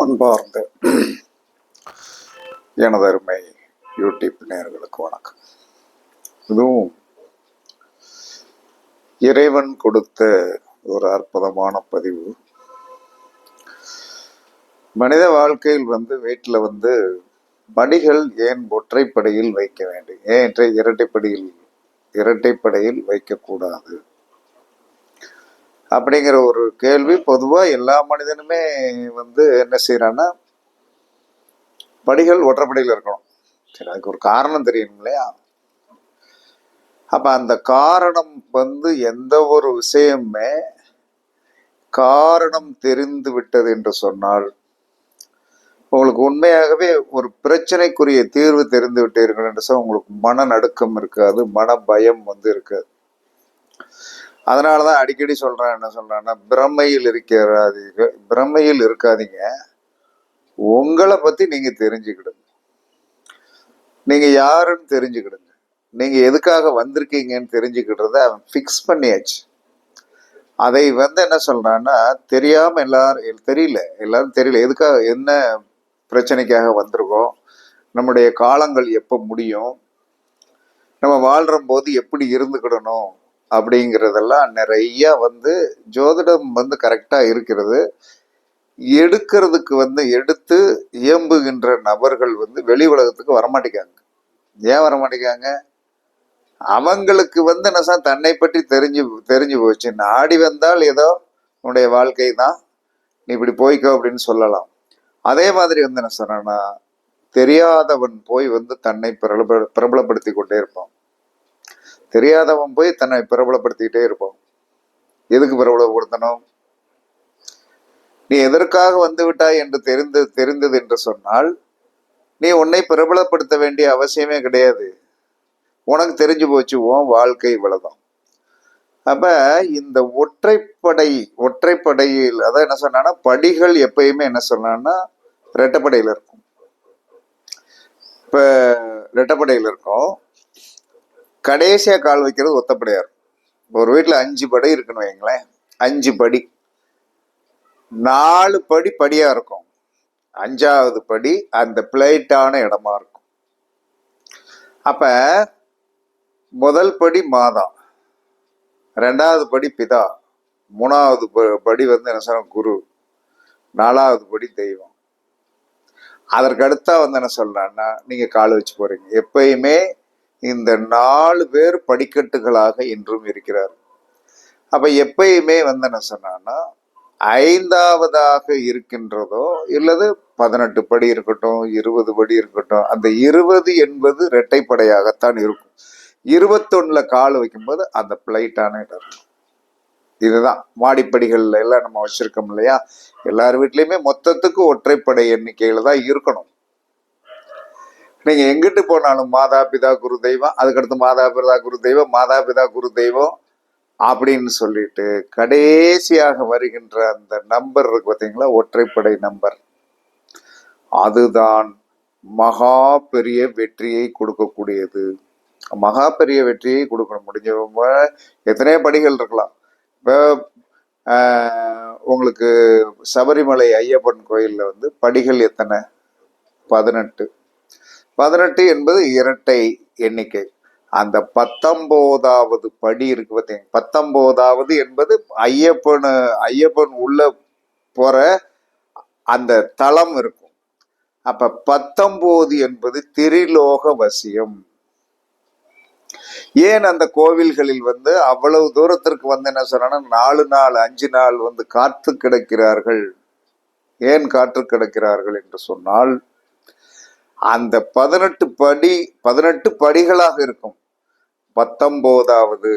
அன்பார்ந்த எனதருமை யூடியூப் நேர்களுக்கு வணக்கம். இதுவும் இறைவன் கொடுத்த ஒரு அற்புதமான பதிவு. மனித வாழ்க்கையில் வந்து வீட்டில் வந்து படிகள் ஏன் ஒற்றைப்படையில் வைக்க வேண்டும்? ஏன் இரட்டைப்படியில் இரட்டைப்படையில் வைக்கக்கூடாது? அப்படிங்கிற ஒரு கேள்வி பொதுவாக எல்லா மனிதனுமே வந்து என்ன செய்கிறான்னா படிகள் ஒற்றைப்படியில் இருக்கணும். சரி அதுக்கு ஒரு காரணம் தெரியணும் இல்லையா? அப்போ அந்த காரணம் வந்து எந்த ஒரு விஷயமுமே காரணம் தெரிந்து விட்டது என்று சொன்னால் உங்களுக்கு உண்மையாகவே ஒரு பிரச்சனைக்குரிய தீர்வு தெரிந்து விட்டீர்கள் என்று சொன்னால் உங்களுக்கு மன நடுக்கம் இருக்காது மன பயம் வந்து இருக்காது. அதனாலதான் அடிக்கடி சொல்கிறேன் என்ன சொல்கிறேன்னா பிரமையில் இருக்கிறாதீங்க பிரமையில் இருக்காதீங்க. உங்களை பற்றி நீங்கள் தெரிஞ்சுக்கிடுங்க. நீங்கள் யாருன்னு தெரிஞ்சுக்கிடுங்க. நீங்கள் எதுக்காக வந்திருக்கீங்கன்னு தெரிஞ்சுக்கிட்டத அவன் ஃபிக்ஸ் பண்ணியாச்சு. அதை வந்து என்ன சொல்கிறான்னா தெரியாமல் எல்லாரும் தெரியல எல்லாரும் தெரியல எதுக்காக என்ன பிரச்சனைக்காக வந்திருக்கோம் நம்முடைய காலங்கள் எப்போ முடியும் நம்ம வாழ்கிற போது எப்படி இருந்துக்கிடணும் அப்படிங்கிறதெல்லாம் நிறைய வந்து ஜோதிடம் வந்து கரெக்டாக இருக்கிறது. எடுக்கிறதுக்கு வந்து எடுத்து இயம்புகின்ற நபர்கள் வந்து வெளி உலகத்துக்கு வரமாட்டேங்காங்க ஏன் வரமாட்டேங்காங்க அவங்களுக்கு வந்து என்ன சார் தன்னை பற்றி தெரிஞ்சு தெரிஞ்சு போச்சு. நாடி வந்தால் ஏதோ உன்னுடைய வாழ்க்கை தான். நீ இப்படி போய்க்கோ அப்படின்னு சொல்லலாம். அதே மாதிரி வந்து என்ன சொன்னா தெரியாதவன் போய் வந்து தன்னை பிரபல பிரபலப்படுத்தி கொண்டே இருப்பான். தெரியாதவன் போய் தன்னை பிரபலப்படுத்திக்கிட்டே இருப்பான் எதுக்கு பிரபலப்படுத்தணும்? நீ எதற்காக வந்து விட்டாய் என்று தெரிந்து தெரிந்தது என்று சொன்னால் நீ உன்னை பிரபலப்படுத்த வேண்டிய அவசியமே கிடையாது. உனக்கு தெரிஞ்சு போச்சு உன் வாழ்க்கை இவ்வளவுதான். அப்ப இந்த ஒற்றைப்படை ஒற்றைப்படையில் அதான் என்ன சொன்னா படிகள் எப்பயுமே என்ன சொன்னான்னா ரெட்டப்படையில் இருக்கும். இப்ப ரெட்டப்படையில் இருக்கும். கடைசியா கால் வைக்கிறது ஒத்தப்படையார். இருக்கும் ஒரு வீட்டில் அஞ்சு படி இருக்குன்னு வைங்களேன். அஞ்சு படி. நாலு படி படியா இருக்கும். அஞ்சாவது படி அந்த பிளேட்டான இடமா இருக்கும். அப்ப முதல் படி மாதா. ரெண்டாவது படி பிதா. மூணாவது ப- படி வந்து என்ன சொல்ற குரு. நாலாவது படி தெய்வம். அதற்கு அடுத்தா வந்து என்ன சொல்றான்னா நீங்கள் கால் வச்சு போறீங்க. எப்பயுமே இந்த நாலு பேர் படிக்கட்டுகளாக இன்றும் இருக்கிறார். அப்ப எப்பயுமே வந்து என்ன சொன்னான்னா ஐந்தாவதாக இருக்கின்றதோ இல்லது பதினெட்டு படி இருக்கட்டும் இருபது படி இருக்கட்டும் அந்த இருபது என்பது இரட்டைப்படையாகத்தான் இருக்கும். இருபத்தொன்னுல கால் வைக்கும்போது அந்த பிளைட்டான இடம் இருக்கும். இதுதான். மாடிப்படிகள்ல எல்லாம் நம்ம வச்சிருக்கோம் இல்லையா? எல்லார் வீட்லயுமே மொத்தத்துக்கு ஒற்றைப்படை எண்ணிக்கையில தான் இருக்கணும். நீங்க எங்கிட்டு போனாலும் மாதா பிதா குரு தெய்வம் அதுக்கடுத்து மாதா பிதா குரு தெய்வம் மாதா பிதா குரு தெய்வம் அப்படின்னு சொல்லிட்டு கடைசியாக வருகின்ற அந்த நம்பர் இருக்கு பார்த்தீங்களா ஒற்றைப்படை நம்பர். அதுதான் மகா பெரிய வெற்றியை கொடுக்கக்கூடியது. மகா பெரிய வெற்றியை கொடுக்கணும். முடிஞ்சவங்க எத்தனையோ படிகள் இருக்கலாம். இப்போ உங்களுக்கு சபரிமலை ஐயப்பன் கோயிலில் வந்து படிகள் எத்தனை? பதினெட்டு. பதினெட்டு என்பது இரட்டை எண்ணிக்கை. அந்த பத்தொம்போதாவது படி இருக்கு பார்த்தீங்க. பத்தொம்போதாவது என்பது ஐயப்பன் ஐயப்பன் உள்ள போற அந்த தளம் இருக்கும். அப்ப பத்தொம்போது என்பது திரிலோக வசியம். ஏன் அந்த கோவில்களில் வந்து அவ்வளவு தூரத்திற்கு வந்து என்ன சொன்னா நாலு நாள் அஞ்சு நாள் வந்து காத்து கிடக்கிறார்கள். ஏன் காற்று கிடக்கிறார்கள் என்று சொன்னால் அந்த பதினெட்டு படி பதினெட்டு படிகளாக இருக்கும். பத்தொம்போதாவது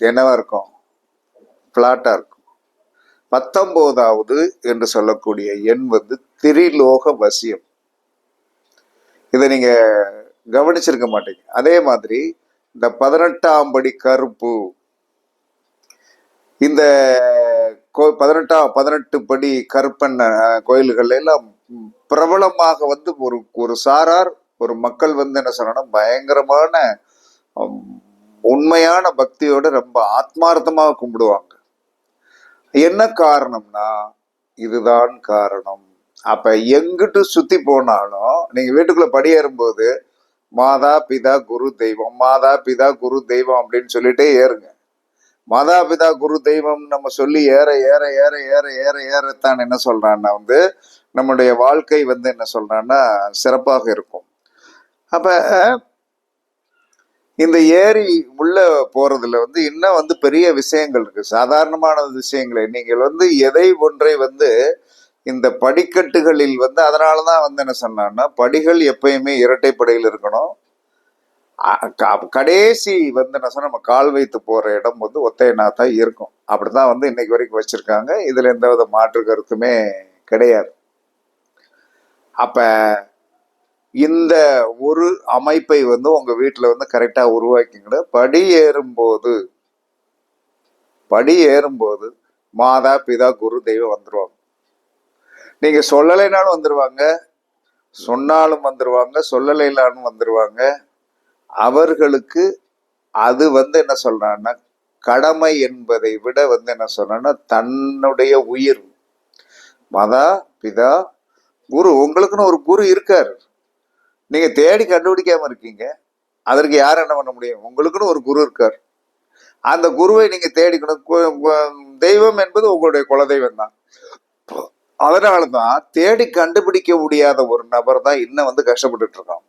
என்னவா இருக்கும்? பிளாட்டா இருக்கும். பத்தொம்போதாவது என்று சொல்லக்கூடிய எண் வந்து திரிலோக வசியம். இதை நீங்க கவனிச்சிருக்க மாட்டீங்க. அதே மாதிரி இந்த பதினெட்டாம் படி கருப்பு இந்த கோ பதினெட்டாம் பதினெட்டு படி கருப்பண்ண கோயில்கள் கோயில்கள்ல எல்லாம் பிரபலமாக வந்து ஒரு ஒரு சாரார் ஒரு மக்கள் வந்து என்ன சொல்லணும் பயங்கரமான உண்மையான பக்தியோட ரொம்ப ஆத்மார்த்தமாக கும்பிடுவாங்க. என்ன காரணம்னா இதுதான் காரணம். அப்ப எங்கிட்டு சுத்தி போனாலும் நீங்க வீட்டுக்குள்ள படியேறும்போது மாதா பிதா குரு தெய்வம். மாதா பிதா குரு தெய்வம் அப்படின்னு சொல்லிட்டே ஏறுங்க. மாதா பிதா குரு தெய்வம் நம்ம சொல்லி ஏற ஏற ஏற ஏற ஏற ஏறத்தான் என்ன சொல்றான்னா வந்து நம்முடைய வாழ்க்கை வந்து என்ன சொல்றான்னா சிறப்பாக இருக்கும். அப்ப இந்த ஏரி உள்ள போறதுல வந்து இன்னும் வந்து பெரிய விஷயங்கள் இருக்கு. சாதாரணமான விஷயங்களை. நீங்கள் வந்து எதை ஒன்றை வந்து இந்த படிக்கட்டுகளில் வந்து அதனாலதான் வந்து என்ன சொன்னான்னா படிகள் எப்பயுமே இரட்டைப்படையில் இருக்கணும். கடைசி வந்து என்ன சொன்னா நம்ம கால் வைத்து போற இடம் வந்து ஒத்தையனா தான் இருக்கும். அப்படிதான் வந்து இன்னைக்கு வரைக்கும் வச்சிருக்காங்க. இதுல எந்த வித மாற்று கருத்துமே கிடையாது. அப்ப இந்த ஒரு அமைப்பை வந்து உங்க வீட்டுல வந்து கரெக்டா உருவாக்கிங்க படி ஏறும்போது படி ஏறும்போது மாதா பிதா குரு தெய்வம் வந்துருவாங்க. நீங்க சொல்லலைனாலும் வந்துருவாங்க சொன்னாலும் வந்துருவாங்க சொல்லலைனாலும் வந்துருவாங்க. அவர்களுக்கு அது வந்து என்ன சொல்றான்னா கடமை என்பதை விட வந்து என்ன சொல்றான்னா தன்னுடைய உயிர். மதா பிதா குரு உங்களுக்குன்னு ஒரு குரு இருக்கார். நீங்க தேடி கண்டுபிடிக்காம இருக்கீங்க. அதற்கு யார் என்ன பண்ண முடியும்? உங்களுக்குன்னு ஒரு குரு இருக்கார். அந்த குருவை நீங்க தேடிக்கணும். கு- தெய்வம் என்பது உங்களுடைய குலதெய்வம் தான். அதனாலதான் தேடி கண்டுபிடிக்க முடியாத ஒரு நபர் தான் இன்னும் வந்து கஷ்டப்பட்டுட்டு இருக்கான்.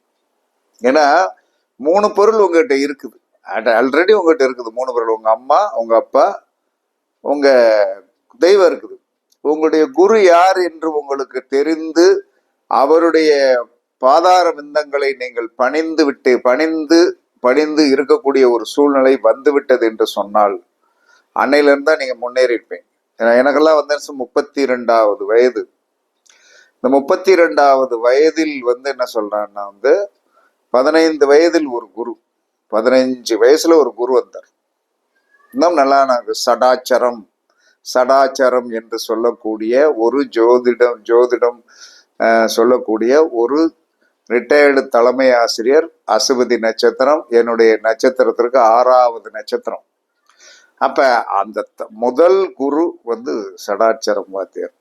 ஏன்னா மூணு பொருள் உங்ககிட்ட இருக்குது. ஆல்ரெடி உங்ககிட்ட இருக்குது மூணு பொருள். உங்க அம்மா உங்க அப்பா உங்க தெய்வம் இருக்குது. உங்களுடைய குரு யார் என்று உங்களுக்கு தெரிந்து அவருடைய பாதார விந்தங்களை நீங்கள் பணிந்து விட்டு பணிந்து பணிந்து இருக்கக்கூடிய ஒரு சூழ்நிலை வந்துவிட்டது என்று சொன்னால் அன்னையிலிருந்து தான் நீங்க முன்னேறிப்பேன் ஏன்னா எனக்கெல்லாம் வந்து முப்பத்தி ரெண்டாவது வயது. இந்த முப்பத்தி ரெண்டாவது வயதில் வந்து என்ன சொல்றான்னா வந்து பதினைந்து வயதில் ஒரு குரு பதினைஞ்சு வயசுல ஒரு குரு வந்தார். இன்னும் நல்லா நாங்க சடாச்சரம் சடாச்சரம் என்று சொல்லக்கூடிய ஒரு ஜோதிடம் ஜோதிடம் சொல்லக்கூடிய ஒரு ரிட்டையர்டு தலைமை ஆசிரியர் அசுபதி நட்சத்திரம் என்னுடைய நட்சத்திரத்திற்கு ஆறாவது நட்சத்திரம். அப்ப அந்த த- முதல் குரு வந்து சடாச்சரம் வாத்தியர்.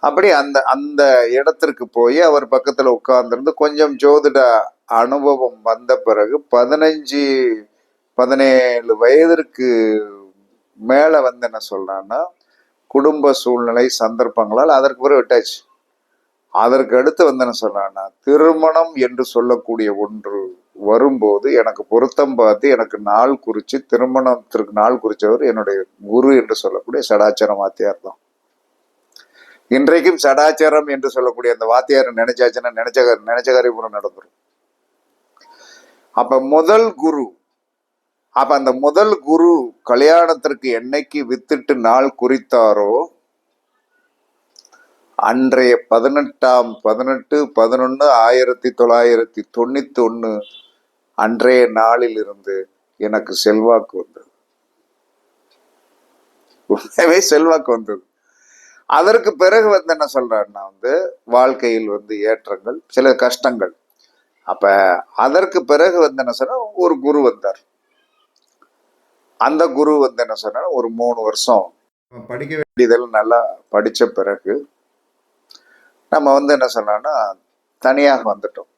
அப்படி அந்த அந்த இடத்திற்கு போய் அவர் பக்கத்துல உட்கார்ந்துருந்து கொஞ்சம் ஜோதிட அனுபவம் வந்த பிறகு பதினஞ்சு பதினேழு வயதிற்கு மேலே வந்து என்ன சொல்கிறான்னா குடும்ப சூழ்நிலை சந்தர்ப்பங்களால் அதற்கு பிறகு விட்டாச்சு. அதற்கு அடுத்து வந்து என்ன சொல்கிறான்னா திருமணம் என்று சொல்லக்கூடிய ஒன்று வரும்போது எனக்கு பொருத்தம் பார்த்து எனக்கு நாள் குறித்து திருமணத்திற்கு நாள் குறித்தவர் என்னுடைய குரு என்று சொல்லக்கூடிய சடாச்சார வாத்தியார் தான். இன்றைக்கும் சடாச்சாரம் என்று சொல்லக்கூடிய அந்த வாத்தியார் நினைச்சாச்சுன்னா நினைச்ச நினைச்ச காரியபுரம் நடந்துரும். அப்ப முதல் குரு அப்ப அந்த முதல் குரு கல்யாணத்திற்கு என்னைக்கு வித்திட்டு நாள் குறித்தாரோ அன்றைய பதினெட்டாம் பதினெட்டு பதினொன்று ஆயிரத்தி தொள்ளாயிரத்தி தொண்ணூத்தி ஒன்று அன்றைய நாளில் இருந்து எனக்கு செல்வாக்கு வந்தது. உண்மையாவே செல்வாக்கு வந்தது. அதற்கு பிறகு வந்து என்ன சொல்றாருன்னா வந்து வாழ்க்கையில் வந்து ஏற்றங்கள் சில கஷ்டங்கள். அப்ப அதற்கு பிறகு வந்து என்ன சொன்னா ஒரு குரு வந்தார். அந்த குரு வந்து என்ன சொன்னா ஒரு மூணு வருஷம் படிக்க வேண்டியதெல்லாம் நல்லா படிச்ச பிறகு நம்ம வந்து என்ன சொன்னோம்னா தனியாக வந்துட்டோம்.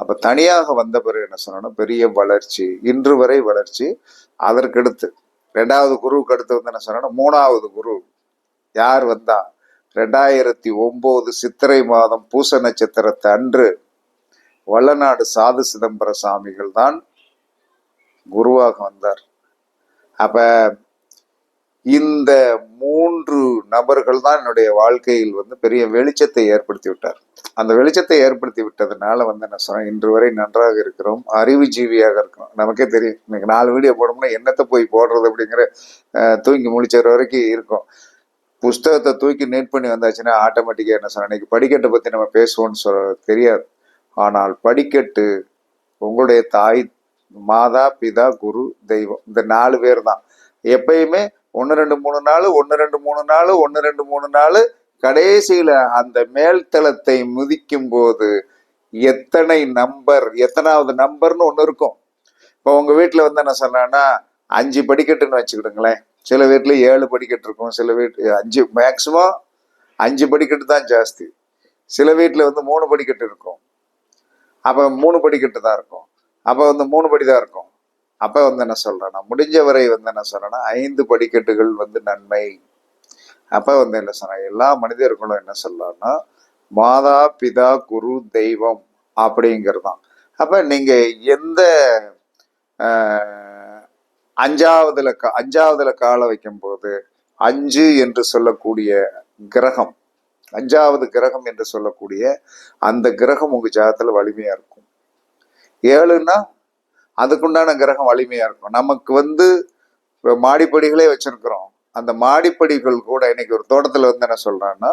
அப்ப தனியாக வந்த பிறகு என்ன சொன்னோம்னா பெரிய வளர்ச்சி இன்று வரை வளர்ச்சி அதற்கடுத்து. ரெண்டாவது குருவுக்கு அடுத்து வந்து என்ன சொன்னோம்னா மூணாவது குரு யார் வந்தா? ரெண்டாயிரத்தி ஒன்பது சித்திரை மாதம் பூச நட்சத்திரத்து அன்று வள்ளநாடு சாது சிதம்பர சாமிகள் தான் குருவாக வந்தார். அப்ப இந்த மூன்று நபர்கள் தான் என்னுடைய வாழ்க்கையில் வந்து பெரிய வெளிச்சத்தை ஏற்படுத்தி விட்டார். அந்த வெளிச்சத்தை ஏற்படுத்தி விட்டதுனால வந்து என்ன சொன்னேன் இன்று வரை நன்றாக இருக்கிறோம் அறிவுஜீவியாக இருக்கிறோம். நமக்கே தெரியும் இன்னைக்கு நாலு வீடியோ போடணும்னா என்னத்தை போய் போடுறது அப்படிங்கிற தூக்கி தூங்கி முழிச்சற வரைக்கும் இருக்கும். புஸ்தகத்தை தூக்கி நீட் பண்ணி வந்தாச்சுன்னா ஆட்டோமேட்டிக்காக என்ன சொன்னேன் இன்னைக்கு படிக்கட்டை பற்றி நம்ம பேசுவோம்னு சொல்ல தெரியாது. ஆனால் படிக்கட்டு உங்களுடைய தாய் மாதா பிதா குரு தெய்வம். இந்த நாலு பேர் தான். எப்பயுமே ஒன்று ரெண்டு மூணு நாள் ஒன்று ரெண்டு மூணு நாள் ஒன்று ரெண்டு மூணு நாள் கடைசியில் அந்த மேல்தளத்தை முதிக்கும் போது எத்தனை நம்பர் எத்தனாவது நம்பர்னு ஒன்று இருக்கும். இப்போ உங்கள் வீட்டில் வந்து என்ன சொன்னான்னா அஞ்சு படிக்கட்டுன்னு வச்சுக்கிடுங்களேன். சில வீட்டில் ஏழு படிக்கட்டு இருக்கும். சில வீட்டு அஞ்சு மேக்சிமம் அஞ்சு படிக்கட்டு தான் ஜாஸ்தி. சில வீட்டில் வந்து மூணு படிக்கட்டு இருக்கும். அப்போ மூணு படிக்கட்டு தான் இருக்கும். அப்போ வந்து மூணு படி தான் இருக்கும். அப்போ வந்து என்ன சொல்கிறேன்னா முடிஞ்ச வரை வந்து என்ன சொல்கிறேன்னா ஐந்து படிக்கட்டுகள் வந்து நன்மை. அப்போ வந்து என்ன சொல்கிறேன் எல்லா மனிதர்களும் என்ன சொல்லலாம்னா மாதா பிதா குரு தெய்வம் அப்படிங்கிறது தான் அப்போ நீங்கள் எந்த அஞ்சாவதுல கா அஞ்சாவதுல காலை வைக்கும்போது அஞ்சு என்று சொல்லக்கூடிய கிரகம் அஞ்சாவது கிரகம் என்று சொல்லக்கூடிய அந்த கிரகம் உங்கள் ஜாதத்தில் வலிமையாக இருக்கும். ஏழுன்னா அதுக்குண்டான கிரகம் வலிமையா இருக்கும். நமக்கு வந்து மாடிப்படிகளே வச்சிருக்கிறோம். அந்த மாடிப்படிகள் கூட இன்னைக்கு ஒரு தோட்டத்துல வந்து என்ன சொல்றேன்னா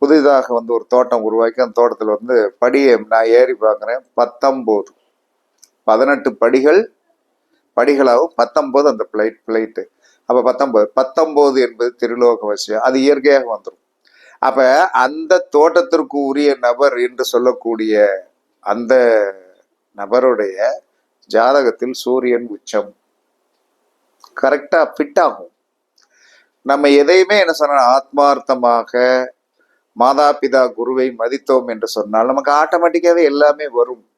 புதிதாக வந்து ஒரு தோட்டம் உருவாக்கி அந்த தோட்டத்துல வந்து படியை நான் ஏறி பார்க்குறேன். பத்தொம்போது பதினெட்டு படிகள் படிகளாகவும் பத்தொம்போது அந்த பிளைட் பிளைட்டு அப்போ பத்தொம்போது பத்தொம்போது என்பது திருலோக வசியம் அது இயற்கையாக வந்துடும் அப்போ அந்த தோட்டத்திற்கு உரிய நபர் என்று சொல்லக்கூடிய அந்த நபருடைய ஜாதகத்தில் சூரியன் உச்சம். கரெக்டாக ஃபிட் ஆகும். நம்ம எதையுமே என்ன சொன்ன ஆத்மார்த்தமாக மாதா பிதா குருவை மதித்தோம் என்று சொன்னால் நமக்கு ஆட்டோமேட்டிக்காகவே எல்லாமே வரும்.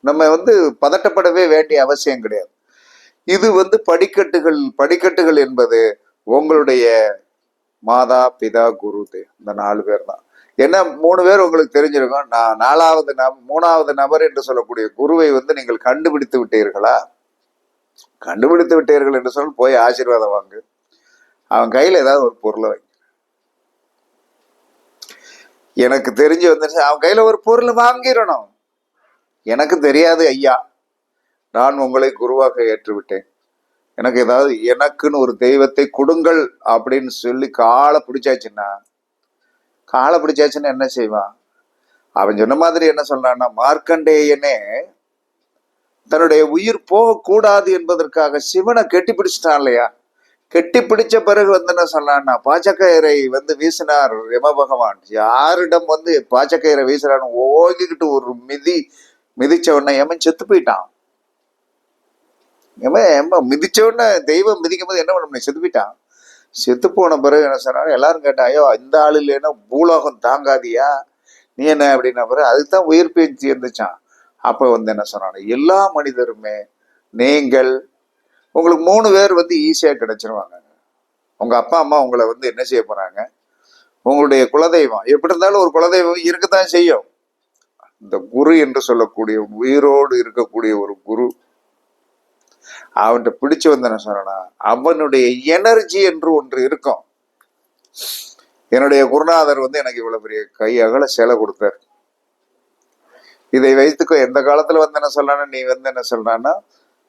நம்ம வந்து பதட்டப்படவே வேண்டிய அவசியம் கிடையாது. இது வந்து படிக்கட்டுகள் படிக்கட்டுகள் என்பது உங்களுடைய மாதா பிதா குரு தே- இந்த நாலு பேர் தான். என்ன மூணு பேர் உங்களுக்கு தெரிஞ்சிருக்கும். நான் நாலாவது நபர் மூணாவது நபர் என்று சொல்லக்கூடிய குருவை வந்து நீங்கள் கண்டுபிடித்து விட்டீர்களா? கண்டுபிடித்து விட்டீர்கள் என்று சொல்லி போய் ஆசீர்வாதம் வாங்கு. அவன் கையில் ஏதாவது ஒரு பொருளை வை. எனக்கு தெரிஞ்சு வந்துருச்சு அவன் கையில் ஒரு பொருளை வாங்கிடணும். எனக்கு தெரியாது ஐயா. நான் உங்களை குருவாக ஏற்றுவிட்டேன். எனக்கு ஏதாவது எனக்குன்னு ஒரு தெய்வத்தை கொடுங்கள் அப்படின்னு சொல்லி காலை பிடிச்சாச்சுன்னா காலை பிடிச்சாச்சுன்னு என்ன செய்வான்? அவன் சொன்ன மாதிரி என்ன சொல்றான்னா மார்க்கண்டேயனே தன்னுடைய உயிர் போகக்கூடாது என்பதற்காக சிவனை கெட்டி பிடிச்சிட்டான் இல்லையா? கெட்டி பிடிச்ச பிறகு வந்து என்ன சொன்னான்னா பாச்சக்கயிறை வந்து வீசினார் யம பகவான். யாரிடம் வந்து பாச்சக்கயிறை வீசுறான்னு ஓங்கிக்கிட்டு ஒரு மிதி மிதிச்ச உடனே யமன் செத்து போயிட்டான். எமன் எம்ம மிதிச்ச உடனே தெய்வம் மிதிக்கும் போது என்ன பண்ண முடியும்? செத்து போயிட்டான். செத்து போன பிறகு என்ன சொன்னாலும் எல்லாரும் கேட்டா ஐயோ இந்த ஆள் இல்லைன்னா பூலோகம் தாங்காதியா? நீ என்ன? அப்படின்ன பிறகு அதுக்கு தான் உயிர் பேச்சு இருந்துச்சான் அப்ப வந்து என்ன சொன்னாங்க? எல்லா மனிதருமே நீங்கள் உங்களுக்கு மூணு பேர் வந்து ஈஸியா கிடைச்சிருவாங்க. உங்க அப்பா அம்மா உங்களை வந்து என்ன செய்ய போறாங்க? உங்களுடைய குலதெய்வம் எப்படி இருந்தாலும் ஒரு குலதெய்வம் இருக்கத்தான் செய்யும். இந்த குரு என்று சொல்லக்கூடிய உயிரோடு இருக்கக்கூடிய ஒரு குரு அவன்கிட்ட பிடிச்சு வந்து என்ன சொன்னா அவனுடைய எனர்ஜி என்று ஒன்று இருக்கும். என்னுடைய குருநாதர் வந்து எனக்கு இவ்வளவு பெரிய கை அகல சேலை கொடுத்தார். இதை வைத்துக்கோ எந்த காலத்துல வந்து என்ன சொல்றானா நீ வந்து என்ன சொல்றான்னா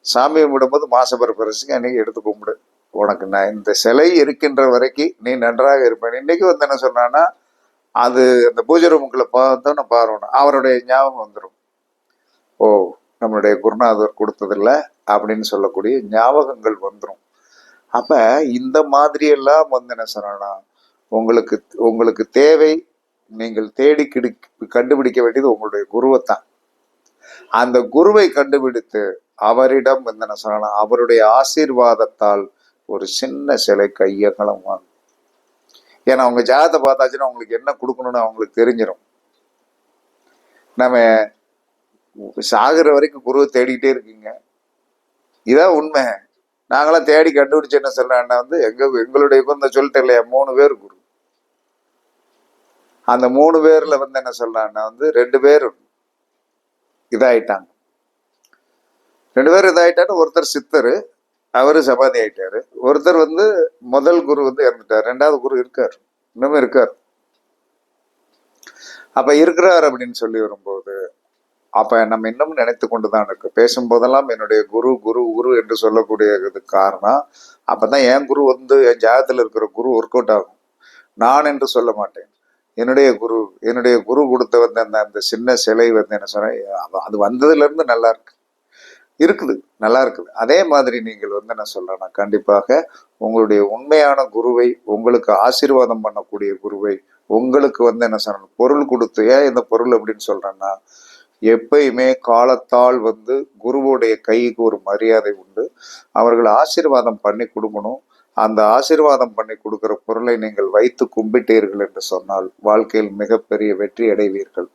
சாமி கும்பிடும்போது மாசப்பரப்பரசுக்கு அன்னைக்கு எடுத்து கும்பிடு. உனக்கு நான் இந்த சிலை இருக்கின்ற வரைக்கும் நீ நன்றாக இருப்பேன். இன்னைக்கு வந்து என்ன சொன்னான்னா அது அந்த பூஜை ரூமுக்குள்ள பார்த்தோன்னு பாருணும் அவருடைய ஞாபகம் வந்துடும் ஓ நம்மளுடைய குருநாதர் கொடுத்ததில்ல அப்படின்னு சொல்லக்கூடிய ஞாபகங்கள் வந்துடும் அப்ப இந்த மாதிரியெல்லாம் வந்து என்ன சொன்னா உங்களுக்கு உங்களுக்கு தேவை நீங்கள் தேடி கிடி கண்டுபிடிக்க வேண்டியது உங்களுடைய குருவைத்தான். அந்த குருவை கண்டுபிடித்து அவரிடம் வந்து என்ன சொல்லலாம் அவருடைய ஆசீர்வாதத்தால் ஒரு சின்ன சிலை கையகலம் வாங்கும். ஏன்னா அவங்க ஜாதத்தை பார்த்தாச்சுன்னா உங்களுக்கு என்ன கொடுக்கணும்னு அவங்களுக்கு தெரிஞ்சிடும் நம்ம சாகுற வரைக்கும் குருவை தேடிக்கிட்டே இருக்கீங்க. இதான் உண்மை. நாங்களாம் தேடி கண்டுபிடிச்சு என்ன சொல்றேன்னா வந்து எங்க எங்களுடைய குந்த சொல்லிட்டு இல்லையா மூணு பேர் குரு. அந்த மூணு பேர்ல வந்து என்ன சொல்றான்னா வந்து ரெண்டு பேர் இதாயிட்டாங்க. ரெண்டு பேரும் இதாயிட்டாரு ஒருத்தர் சித்தர் அவரு சமாதி ஆயிட்டாரு. ஒருத்தர் வந்து முதல் குரு வந்து இறந்துட்டார். ரெண்டாவது குரு இருக்கார். இன்னமும் இருக்கார். அப்ப இருக்கிறார் அப்படின்னு சொல்லி வரும்போது அப்ப நம்ம இன்னும் நினைத்து கொண்டுதான் இருக்கு. பேசும்போதெல்லாம் என்னுடைய குரு குரு குரு என்று சொல்லக்கூடியது காரணம். அப்பதான் என் குரு வந்து என் ஜாகத்துல இருக்கிற குரு ஒர்க் அவுட் ஆகும். நான் என்று சொல்ல மாட்டேன். என்னுடைய குரு என்னுடைய குரு கொடுத்த வந்து அந்த அந்த சின்ன சிலை வந்து என்ன சொன்னேன் அது வந்ததுல இருந்து நல்லா இருக்கு. இருக்குது நல்லா இருக்குது. அதே மாதிரி நீங்கள் வந்து என்ன சொல்றேன்னா கண்டிப்பாக உங்களுடைய உண்மையான குருவை உங்களுக்கு ஆசீர்வாதம் பண்ணக்கூடிய குருவை உங்களுக்கு வந்து என்ன சொல்லணும் பொருள் கொடுத்து ஏன் இந்த பொருள் அப்படின்னு சொல்றேன்னா எப்பயுமே காலத்தால் வந்து குருவுடைய கைக்கு ஒரு மரியாதை உண்டு. அவர்கள் ஆசீர்வாதம் பண்ணி கொடுக்கணும். அந்த ஆசீர்வாதம் பண்ணி கொடுக்கிற பொருளை நீங்கள் வைத்து கும்பிட்டீர்கள் என்று சொன்னால் வாழ்க்கையில் மிகப்பெரிய வெற்றி அடைவீர்கள்.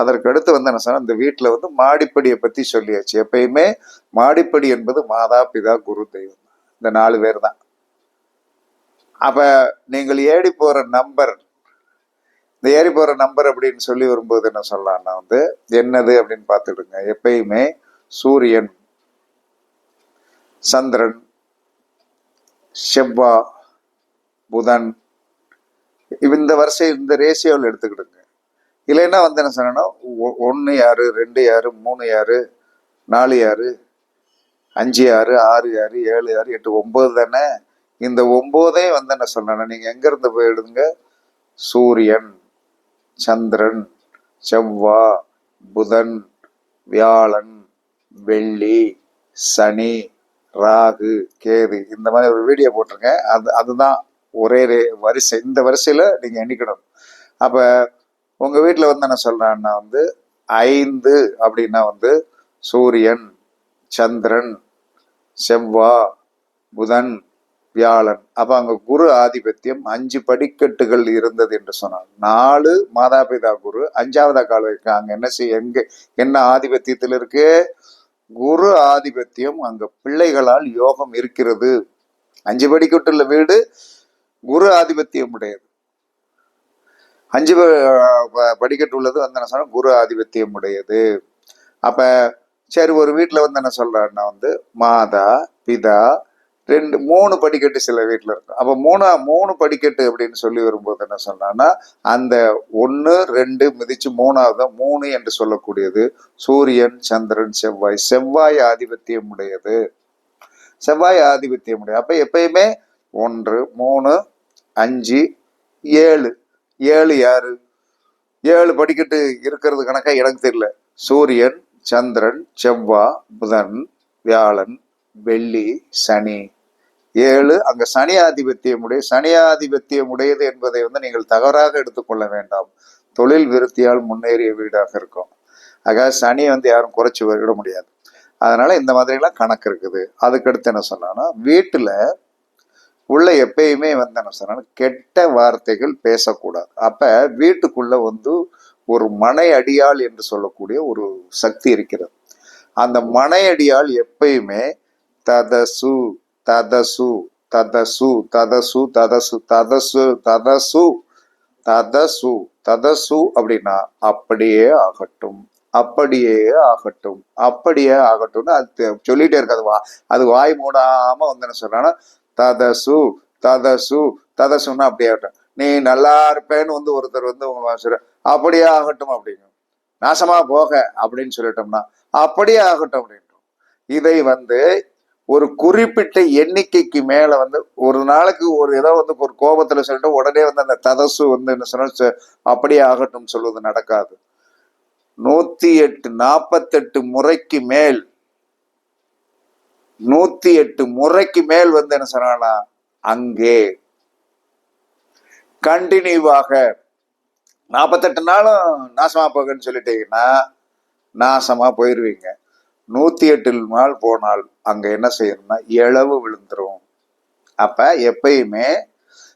அதற்கு அடுத்து வந்து என்ன சொன்னால் இந்த வீட்டில் வந்து மாடிப்படியை பற்றி சொல்லியாச்சு. எப்பயுமே மாடிப்படி என்பது மாதா பிதா குரு தெய்வம். இந்த நாலு பேர் தான். அப்போ நீங்கள் ஏடி போகிற நம்பர் இந்த ஏறி போகிற நம்பர் அப்படின்னு சொல்லி வரும்போது என்ன சொல்லலாம்னா வந்து என்னது அப்படின்னு பார்த்துடுங்க எப்பயுமே சூரியன் சந்திரன் செவ்வா புதன் இந்த வரிசை இந்த ரேஷியோவில் எடுத்துக்கிடுங்க. இல்லைன்னா வந்து என்ன சொன்னா ஒன்று யாரு ரெண்டு யாரு மூணு யாரு நாலு யாரு அஞ்சு ஆறு ஆறு ஆறு ஏழு ஆறு எட்டு ஒம்பது தானே? இந்த ஒம்போதே வந்து என்ன சொன்னா நீங்க எங்க இருந்து சூரியன். சந்திரன் செவ்வா புதன் வியாழன் வெள்ளி சனி ராகு கேது இந்த மாதிரி ஒரு வீடியோ போட்டிருங்க அது அதுதான் ஒரே ரே- வரிசை. இந்த வரிசையில் நீங்கள் எண்ணிக்கணும். அப்போ உங்கள் வீட்டில் வந்து என்ன சொல்கிறேன்னா வந்து ஐந்து அப்படின்னா வந்து சூரியன் சந்திரன் செவ்வா புதன் வியாழன். அப்ப அங்க குரு ஆதிபத்தியம் அஞ்சு படிக்கட்டுகள் இருந்தது என்று சொன்னார். நாலு மாதாபிதா குரு அஞ்சாவதா கால் இருக்காங்க என்ன செய்ய எங்க என்ன ஆதிபத்தியத்தில் இருக்கு? குரு ஆதிபத்தியம் அங்க பிள்ளைகளால் யோகம் இருக்கிறது. அஞ்சு படிக்கட்டுள்ள வீடு குரு ஆதிபத்தியம் உடையது. அஞ்சு ப- ப- படிக்கட்டு உள்ளது. வந்து என்ன சொன்னா குரு ஆதிபத்தியம் உடையது. அப்ப சரி ஒரு வீட்டில் வந்து என்ன சொல்றாருன்னா வந்து மாதா பிதா ரெண்டு மூணு படிக்கட்டு சில வீட்டில் இருக்கும் அப்போ மூணா மூணு படிக்கட்டு அப்படின்னு சொல்லி வரும்போது என்ன சொன்னான்னா அந்த ஒன்று ரெண்டு மிதிச்சு மூணாவது மூணு என்று சொல்லக்கூடியது சூரியன் சந்திரன் செவ்வாய். செவ்வாய் ஆதிபத்தியம் உடையது. செவ்வாய் ஆதிபத்தியம் உடையது அப்போ எப்பயுமே ஒன்று மூணு அஞ்சு ஏழு. ஏழு யாரு? ஏழு படிக்கட்டு இருக்கிறது கணக்கா எனக்கு தெரியல. சூரியன் சந்திரன் செவ்வா புதன் வியாழன் வெள்ளி சனி. ஏழு அங்க சனி ஆதிபத்தியம் உடைய சனி ஆதிபத்தியம் உடையது என்பதை வந்து நீங்கள் தவறாக எடுத்துக்கொள்ள வேண்டாம். தொழில் விருத்தியால் முன்னேறிய வீடாக இருக்கும். ஆக சனி வந்து யாரும் குறைச்சி விட முடியாது. அதனால இந்த மாதிரிலாம் கணக்கு இருக்குது. அதுக்கடுத்து என்ன சொன்னான்னா வீட்டில் உள்ள எப்பயுமே வந்து என்ன சொன்னா கெட்ட வார்த்தைகள் பேசக்கூடாது. அப்ப வீட்டுக்குள்ள வந்து ஒரு மனை அடியாள் என்று சொல்லக்கூடிய ஒரு சக்தி இருக்கிறது. அந்த மனை அடியாள் எப்பயுமே ததசு ததசு ததசு ததசு ததசு ததசு ததசு ததசு ததசு அப்படின்னா அப்படியே ஆகட்டும் அப்படியே ஆகட்டும் அப்படியே ஆகட்டும்னு அது சொல்லிட்டே இருக்காது வா அது வாய் மூடாம வந்து என்ன சொல்றான்னா ததசு ததசு ததசுன்னா அப்படியே ஆகட்டும். நீ நல்லா இருப்பேன்னு வந்து ஒருத்தர் வந்து உங்களை வாசுற அப்படியே ஆகட்டும் அப்படிங்க. நாசமா போக அப்படின்னு சொல்லிட்டோம்னா அப்படியே ஆகட்டும் அப்படின்றோம் இதை வந்து ஒரு குறிப்பிட்ட எண்ணிக்கைக்கு மேல வந்து ஒரு நாளைக்கு ஒரு ஏதோ வந்து ஒரு கோபத்துல சொல்லிட்டு உடனே வந்து அந்த ததசு வந்து என்ன சொன்னா அப்படியே ஆகட்டும் சொல்வது நடக்காது. நூத்தி எட்டு நாற்பத்தெட்டு முறைக்கு மேல் நூத்தி எட்டு முறைக்கு மேல் வந்து என்ன சொன்னா அங்கே. கண்டினியூவாக நாற்பத்தெட்டு நாளும் நாசமா போகன்னு சொல்லிட்டீங்கன்னா நாசமா போயிருவீங்க. நூத்தி எட்டில் நாள் போனால் அங்க என்ன செய்யணும்னா இழவு விழுந்துரும். அப்ப எப்பயுமே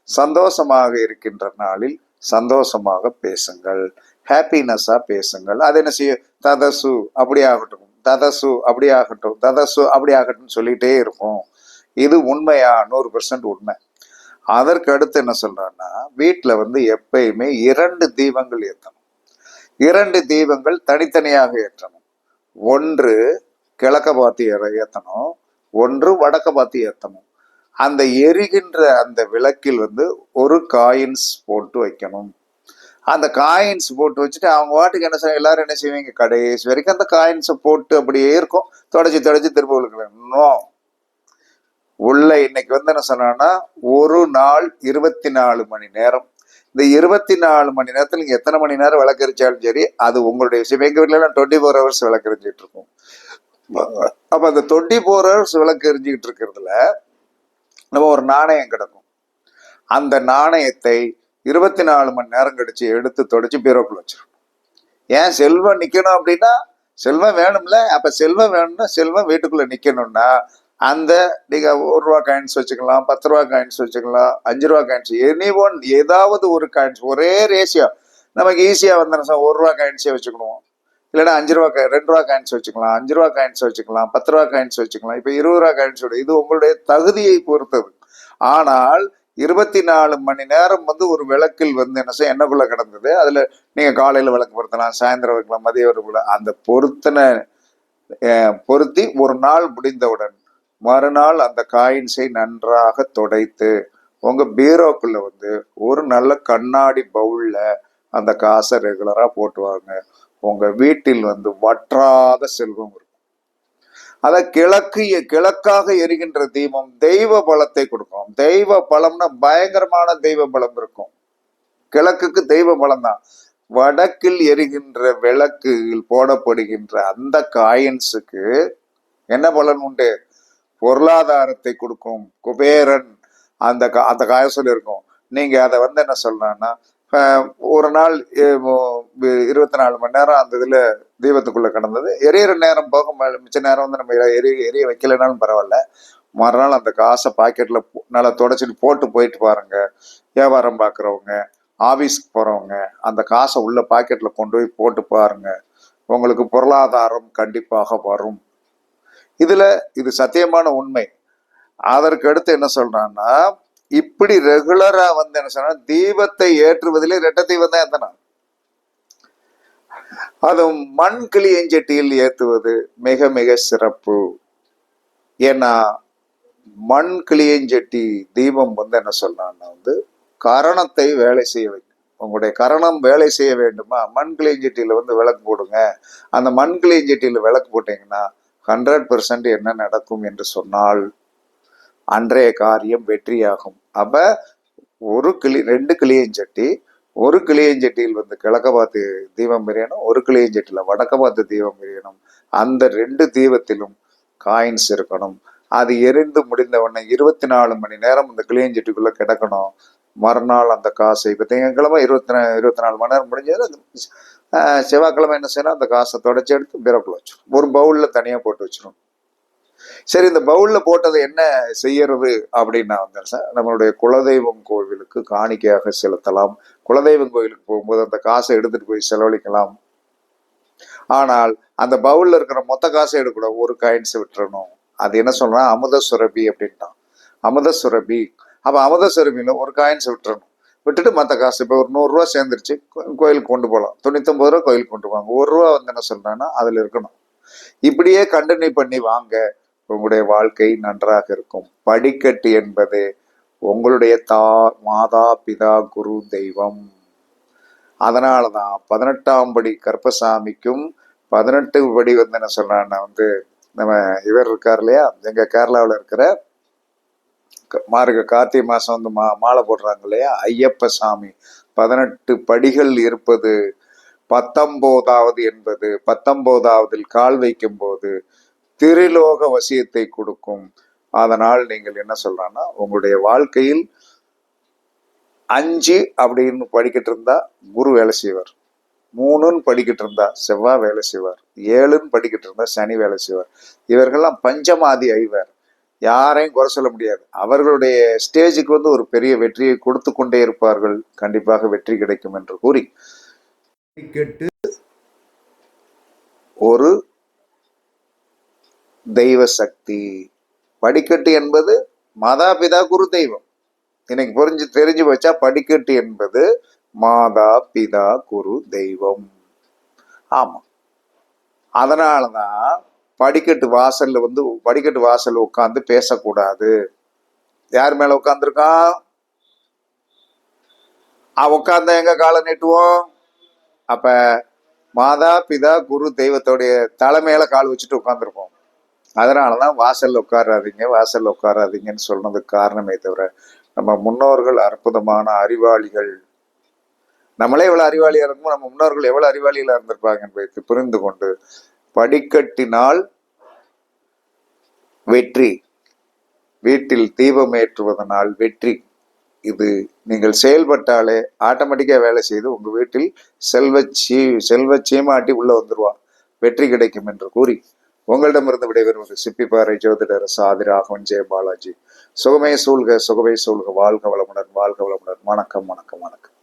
சந்தோஷமாக இருக்கின்ற நாளில் சந்தோஷமாக பேசுங்கள். ஹாப்பினஸ்ஸா பேசுங்கள். அது என்ன செய்யும்? ததசு அப்படி ஆகட்டும். ததசு அப்படி ஆகட்டும். ததசு அப்படி ஆகட்டும் சொல்லிட்டே இருக்கும் இது உண்மையா? நூறு பெர்சன்ட் உண்மை. அதற்கு அடுத்து என்ன சொல்றான்னா வீட்டில் வந்து எப்பயுமே இரண்டு தீபங்கள் ஏற்றணும். இரண்டு தீபங்கள் தனித்தனியாக ஏற்றணும். ஒன்று கிழக்க பார்த்து ஏற- ஏத்தணும் ஒன்று வடக்க பார்த்து ஏத்தணும். அந்த எரிகின்ற அந்த விளக்கில் வந்து ஒரு காயின்ஸ் போட்டு வைக்கணும். அந்த காயின்ஸ் போட்டு வச்சுட்டு அவங்க வாட்டுக்கு என்ன செய்ய எல்லாரும் என்ன செய்வீங்க? கடைசி வரைக்கும் அந்த காயின்ஸை போட்டு அப்படியே இருக்கும். தொடச்சி தொடச்சி திரும்ப இன்னும் உள்ள இன்னைக்கு வந்து என்ன சொன்னான்னா ஒரு நாள் இருபத்தி நாலு மணி நேரம். இந்த இருபத்தி நாலு மணி நேரத்துல நீங்க எத்தனை மணி நேரம் விளக்கரிச்சாலும் சரி அது உங்களுடைய விஷயம். எங்க வீட்டுல எல்லாம் டுவெண்ட்டி ஃபோர் ஹவர்ஸ் விளக்கரிஞ்சிட்டு இருக்கும். அப்ப அந்த தொட்டி போற விளக்கு எரிஞ்சுக்கிட்டு இருக்கிறதுல நம்ம ஒரு நாணயம் கிடக்கும். அந்த நாணயத்தை இருபத்தி நாலு மணி நேரம் கழிச்சு எடுத்து தொடச்சு பீரோக்குள்ள வச்சிருக்கணும் ஏன் செல்வம் நிக்கணும் அப்படின்னா செல்வம் வேணும்ல அப்ப செல்வம் வேணும்னா செல்வம் வீட்டுக்குள்ள நிக்கணும்னா அந்த நீங்க ஒரு ரூபா காயின்ஸ் வச்சுக்கலாம் பத்து ரூபா காயின்ஸ் வச்சுக்கலாம் அஞ்சு ரூபா காயின்ஸ் எனி ஒன் ஏதாவது ஒரு காயின்ஸ் ஒரே ரேஷியோ நமக்கு ஈஸியா வந்து சார் ஒரு ரூபா காயின்ஸே வச்சுக்கணும். இல்லைன்னா அஞ்சு ரூபா ரெண்டு ரூபா காயின்ஸ் வச்சுக்கலாம் அஞ்சு ரூபா காயின்ஸ் வச்சுக்கலாம் பத்து ரூபா காயின்ஸ் வச்சுக்கலாம் இப்போ இருபது ரூபா காயின்ஸோட இது உங்களுடைய தகுதியை பொறுத்தது. ஆனால் இருபத்தி நாலு மணி நேரம் வந்து ஒரு விளக்கில் வந்து என்ன செய்ய என்னக்குள்ள கிடந்தது. அதுல நீங்க காலையில விளக்கு பொருத்தலாம் சாயந்தரம் வைக்கலாம் மதிய ஒரு அந்த பொருத்தின அஹ், பொருத்தி ஒரு நாள் முடிந்தவுடன் மறுநாள் அந்த காயின்ஸை நன்றாக துடைத்து உங்க பீரோக்குள்ள வந்து ஒரு நல்ல கண்ணாடி பவுல்ல அந்த காசை ரெகுலரா போட்டுவாங்க. உங்க வீட்டில் வந்து வற்றாத செல்வம் இருக்கும். அத கிழக்கு கிழக்காக எரிகின்ற தீபம் தெய்வ பலத்தை கொடுக்கும். தெய்வ பலம்னா பயங்கரமான தெய்வ பலம் இருக்கும். கிழக்குக்கு தெய்வ பலம் தான் வடக்கில் எரிகின்ற விளக்கில் போடப்படுகின்ற அந்த காயின்ஸுக்கு என்ன பலன் உண்டு? பொருளாதாரத்தை கொடுக்கும். குபேரன் அந்த கா- அந்த காய இருக்கும். நீங்க அதை வந்து என்ன சொல்லலாம்னா ஒரு நாள் இருபத்தி நாலு மணி நேரம் அந்த இதுல தீபத்துக்குள்ள கிடந்தது. எரியற நேரம் போக மிச்ச நேரம் வந்து நம்ம எரிய எரிய வைக்கலைனாலும் பரவாயில்ல. மறுநாள் அந்த காசை பாக்கெட்ல நல்லா தொடச்சிட்டு போட்டு போயிட்டு பாருங்க. வியாபாரம் பார்க்குறவங்க ஆபீஸ்க்கு போறவங்க அந்த காசை உள்ள பாக்கெட்ல கொண்டு போய் போட்டு பாருங்க. உங்களுக்கு பொருளாதாரம் கண்டிப்பாக வரும். இதுல இது சத்தியமான உண்மை. அதற்கு அடுத்து என்ன சொல்றான்னா இப்படி ரெகுலரா வந்து என்ன சொன்னா தீபத்தை ஏற்றுவதிலே ரெட்ட தீபம் தான் எத்தனை அதுவும் மண் கிளியஞ்சட்டியில் ஏற்றுவது மிக மிக சிறப்பு. ஏன்னா மண் கிளியஞ்சட்டி தீபம் வந்து என்ன சொல்லலாம்னா வந்து கரணத்தை வேலை செய்ய வைக்கும் உங்களுடைய கரணம் வேலை செய்ய வேண்டுமா? மண் கிளியஞ்சட்டியில வந்து விளக்கு போடுங்க. அந்த மண் கிளியஞ்சட்டியில விளக்கு போட்டீங்கன்னா ஹண்ட்ரட் பெர்சன்ட் என்ன நடக்கும் என்று சொன்னால் அன்றைய காரியம் வெற்றியாகும். அப்ப ஒரு கிளி ரெண்டு கிளியஞ்சட்டி ஒரு கிளியஞ்சட்டியில் வந்து கிழக்க பார்த்து தீபம் எரியணும் ஒரு கிளியஞ்சட்டியில வடக்க பார்த்து தீபம் எரியணும் அந்த ரெண்டு தீபத்திலும் காயின்ஸ் இருக்கணும். அது எரிந்து முடிந்த உடனே இருபத்தி நாலு மணி நேரம் அந்த கிளியஞ்சட்டிக்குள்ள கிடக்கணும். மறுநாள் அந்த காசை இப்போ திங்கக்கிழமை இருபத்தி நா இருபத்தி நாலு மணி நேரம் முடிஞ்சது செவ்வாய்க்கிழமை என்ன செய்யணும் அந்த காசை தொடச்சி எடுத்து பிறப்புல வச்சிடும் ஒரு பவுலில் தனியாக போட்டு வச்சிடும் சரி இந்த பவுல்ல போட்டதை என்ன செய்யறது அப்படின்னா வந்து சார். நம்மளுடைய குலதெய்வம் கோவிலுக்கு காணிக்கையாக செலுத்தலாம். குலதெய்வம் கோவிலுக்கு போகும்போது அந்த காசை எடுத்துட்டு போய் செலவழிக்கலாம். ஆனால் அந்த பவுல்ல இருக்கிற மொத்த காசை எடுக்கக்கூடாது ஒரு காயின்ஸ் விட்டுறணும். அது என்ன சொல்றான் அமுத சுரபி அப்படின்ட்டான். அமுத சுரபி. அப்ப அமுத சுரபியில் ஒரு காயின்ஸ் விட்டுறணும். விட்டுட்டு மற்ற காசு இப்போ ஒரு நூறுரூவா சேர்ந்துருச்சு கோயிலுக்கு கொண்டு போகலாம் தொண்ணூத்தொம்பது ரூபா கோயிலுக்கு கொண்டு போவாங்க ஒரு ரூபா வந்து என்ன சொல்றேன்னா அதுல இருக்கணும். இப்படியே கண்டினியூ பண்ணி வாங்க. உங்களுடைய வாழ்க்கை நன்றாக இருக்கும். படிக்கட்டு என்பது உங்களுடைய தா மாதா பிதா குரு தெய்வம். அதனாலதான் பதினெட்டாம் படி கருப்பசாமிக்கும் பதினெட்டு படி வந்து என்ன சொல்றான்னா வந்து நம்ம இவர் இருக்கார் இல்லையா? எங்க கேரளாவில் இருக்கிற மார்க கார்த்திகை மாசம் வந்து மா மாலை போடுறாங்க இல்லையா? ஐயப்ப சாமி. பதினெட்டு படிகள் இருப்பது பத்தொன்பதாவது என்பது பத்தொம்போதாவதில் கால் வைக்கும் போது திரிலோக வசியத்தை கொடுக்கும். அதனால் நீங்கள் என்ன சொல்றான்னா உங்களுடைய வாழ்க்கையில் அஞ்சு அப்படின்னு படிக்கிட்டு இருந்தா குரு வேலை செய்வார். மூணுன்னு படிக்கிட்டு இருந்தா செவ்வாய் வேலை செய்வார். ஏழுன்னு படிக்கிட்டு இருந்தா சனி வேலை செய்வார். இவர்கள்லாம் பஞ்சமாதி ஐவர் யாரையும் குறை சொல்ல முடியாது. அவர்களுடைய ஸ்டேஜுக்கு வந்து ஒரு பெரிய வெற்றியை கொடுத்து கொண்டே இருப்பார்கள். கண்டிப்பாக வெற்றி கிடைக்கும் என்று கூறி. கெட்டு ஒரு தெய்வ சக்தி படிக்கட்டு என்பது மாதா பிதா குரு தெய்வம். இன்னைக்கு புரிஞ்சு தெரிஞ்சு வச்சா படிக்கட்டு என்பது மாதா பிதா குரு தெய்வம். ஆமா. அதனாலதான் படிக்கட்டு வாசல்ல வந்து படிக்கட்டு வாசல் உட்காந்து பேசக்கூடாது. யார் மேல உட்காந்துருக்கான் உட்கார்ந்தா எங்க காலை நீட்டுவோம்? அப்ப மாதா பிதா குரு தெய்வத்தோடைய தலைமையில கால் வச்சுட்டு உட்காந்துருப்போம் அதனாலதான் வாசலில் உட்காராதீங்க வாசலில் உட்காராதீங்கன்னு சொன்னதுக்கு காரணமே தவிர நம்ம முன்னோர்கள் அற்புதமான அறிவாளிகள். நம்மளே எவ்வளோ அறிவாளியாக இருக்கும் நம்ம முன்னோர்கள் எவ்வளோ அறிவாளிகளாக இருந்திருப்பாங்க என்பதை புரிந்து கொண்டு படிக்கட்டினால் வெற்றி வீட்டில் தீபம் ஏற்றுவதனால் வெற்றி. இது நீங்கள் செயல்பட்டாலே ஆட்டோமேட்டிக்காக வேலை செய்து உங்கள் வீட்டில் செல்வ சீ செல்வ சீமாட்டி உள்ள வெற்றி கிடைக்கும் என்று கூறி. உங்களிடமிருந்து விடைபெறுவது சிப்பிப்பாறை ஜோதிடர் சாதி ராகவன் ஜெய பாலாஜி. சுகமே சூழ்க சுகமே சூழ்க. வாழ்க வளமுடன் வாழ்க வளமுடன். வணக்கம் வணக்கம் வணக்கம்.